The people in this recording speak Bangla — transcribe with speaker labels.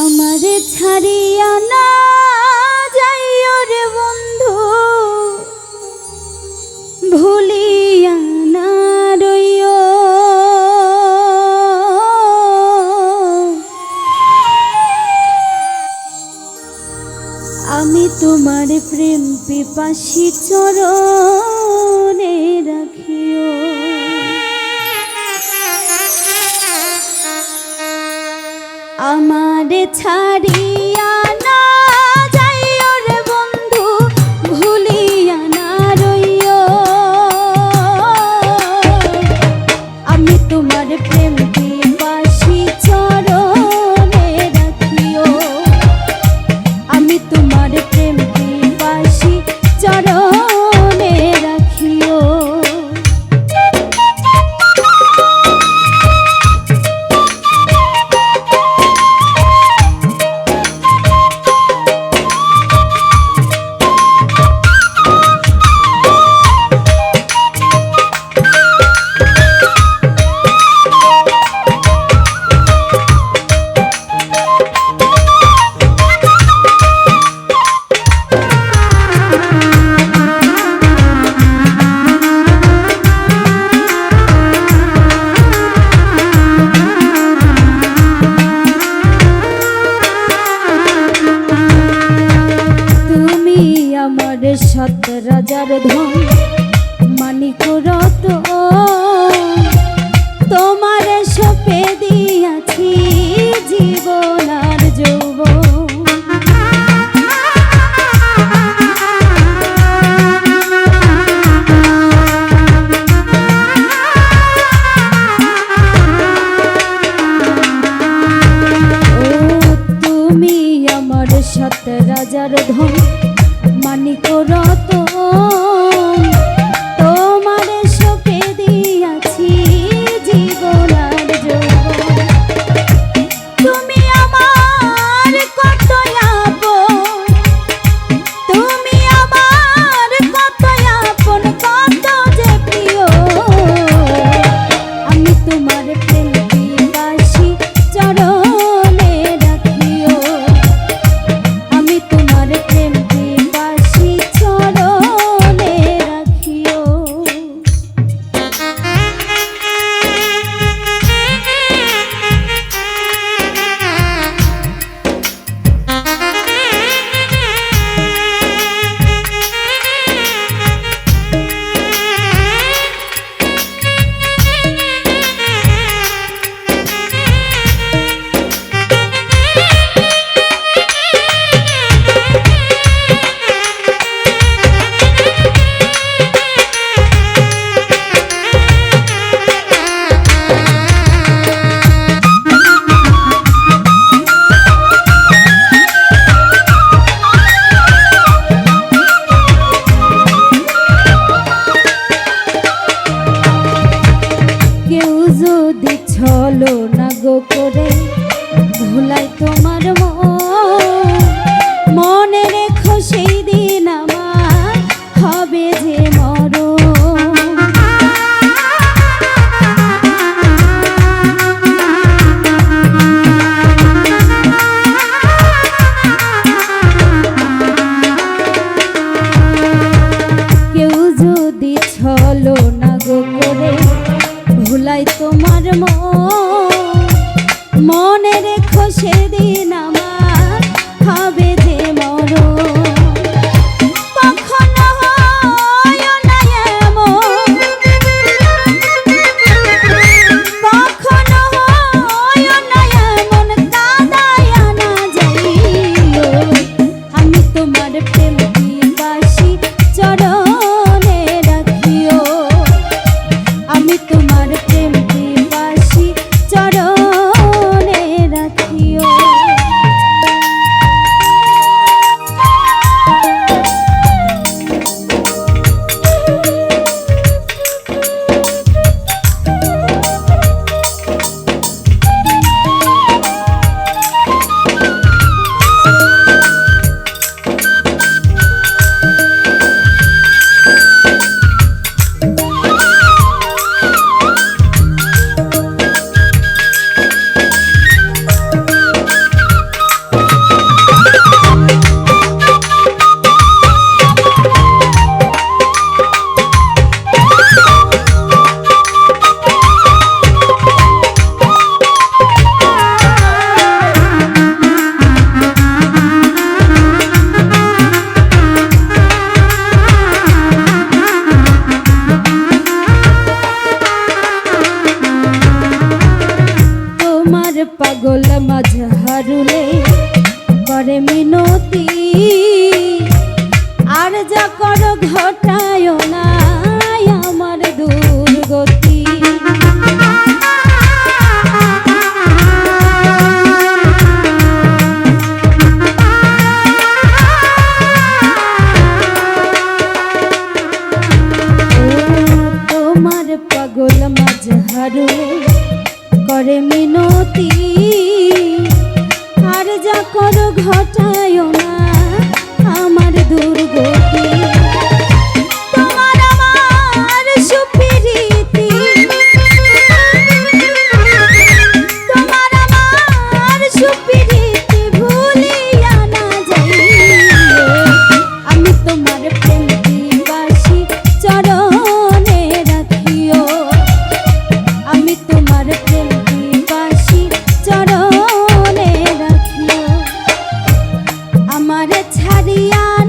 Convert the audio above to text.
Speaker 1: আমার ছাড়িয়া না যাইও রে বন্ধু। ভুলিয়া না রইও। আমি তোমার প্রেম পিপাশি চরণে রাখিও। ছাড়ি সত রাজার ধন মানিক রত তোমার সপে দিয়াছি জীবন আর যৌবন। সত রাজার ধন মানিক রত ক্ষতি। আর যা কর ঘটায় না। the Natalia.